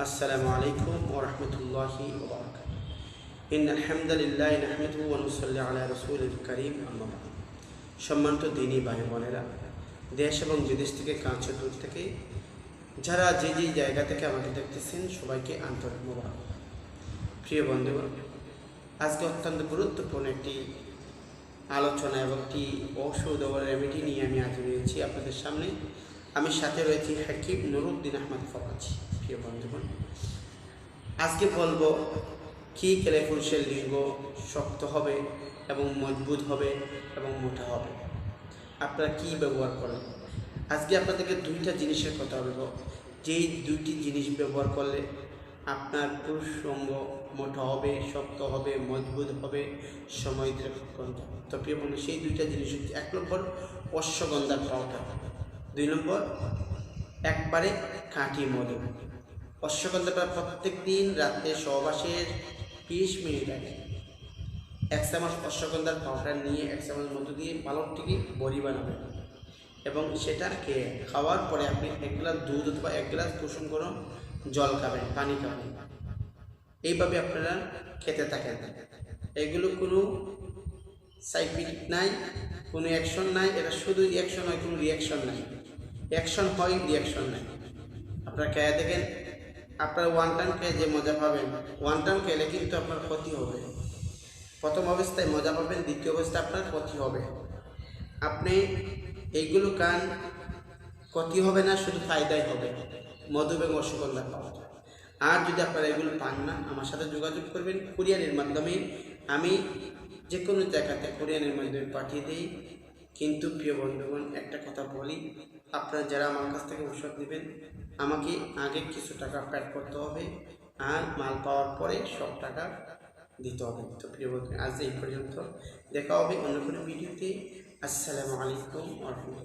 আসসালামু আলাইকুম ওরহমতুল্লাহি ইন আলহামদুলিল্লাহ আহমেদ ওনসল্লা আল্লাহ রসুল করিম আহমদ সম্মানিত দিনী ভাই বোনেরা দেশ এবং বিদেশ থেকে কাঁচ দূর থেকে যারা যে যে জায়গা থেকে আমাকে দেখতেছেন, সবাইকে আন্তরিক মোবারক। প্রিয় বন্ধুগণ, আজকে অত্যন্ত গুরুত্বপূর্ণ একটি আলোচনা এবং একটি ঔষধ ও রেমেডি নিয়ে আমি আজ রয়েছি আপনাদের সামনে। আমি সাথে রয়েছি হাকিম নুরুদ্দিন আহমদ ফরাজি, প্রিয় বন্ধুগণ। আজকে বলব কি খেলে পুরুষের লিঙ্গ শক্ত হবে এবং মজবুত হবে এবং মোটা হবে। আপনারা কি ব্যবহার করেন? আজকে আপনাদেরকে দুইটা জিনিসের কথা বলব। যেই দুইটি জিনিস ব্যবহার করলে আপনার পুরুষ অঙ্গ মোটা হবে, শক্ত হবে, মজবুত হবে, সময় হবে তো প্রিয় বন্ধু, সেই দুইটা জিনিস হচ্ছে এক নম্বর অশ্বগন্ধার পাউডার। দুই নম্বর, একবারে খাঁটি মধু। অশ্বগন্ধাটা প্রত্যেক দিন রাতে সহবাসের বিশ মিনিট আগে। এক চামচ অশ্বগন্ধার পাউডার নিয়ে এক চামচ মধু দিয়ে পালকটিকে বড়ি বানাবেন এবং সেটাকে খাওয়ার পরে আপনি এক গ্লাস দুধ অথবা এক গ্লাস কুসুম গরম জল খাবেন, পানি খাবেন। এইভাবে আপনারা খেতে থাকেন। এগুলো কোনো সাইফিক নাই। কোনো অ্যাকশন নাই, এটা শুধু অ্যাকশন হয়, কোনো রিয়াকশন নাই। অ্যাকশন হয় রিয়াকশন নাই। আপনারা খেয়ে দেখেন, আপনার ওয়ান টাইম খেয়ে যে মজা পাবেন ওয়ান টাইম খেলে কিন্তু আপনার ক্ষতি হবে। প্রথম অবস্থায় মজা পাবেন, দ্বিতীয় অবস্থায় আপনার ক্ষতি হবে। আপনি এইগুলো কান ক্ষতি হবে না, শুধু ফায়দাই হবে। মধু এবং অশ্বগন্ধা পাওয়া আর যদি আপনারা এগুলো পান না, আমার সাথে যোগাযোগ করবেন কুরিয়ারের মাধ্যমে। আমি যে কোনো জায়গাতে কোরিয়ানের মাধ্যমে পাঠিয়ে দেই। কিন্তু প্রিয় বন্ধুগণ, একটা কথা বলি। আপনারা যারা আমার কাছ থেকে ওষুধ নেবেন, আমাকে আগে কিছু টাকা প্যাড করতে হবে আর মাল পাওয়ার পরে সব টাকা দিতে হবে। তো প্রিয় বন্ধু আজ এই পর্যন্ত। দেখা হবে অন্য কোনো ভিডিওতে। আসসালামু আলাইকুম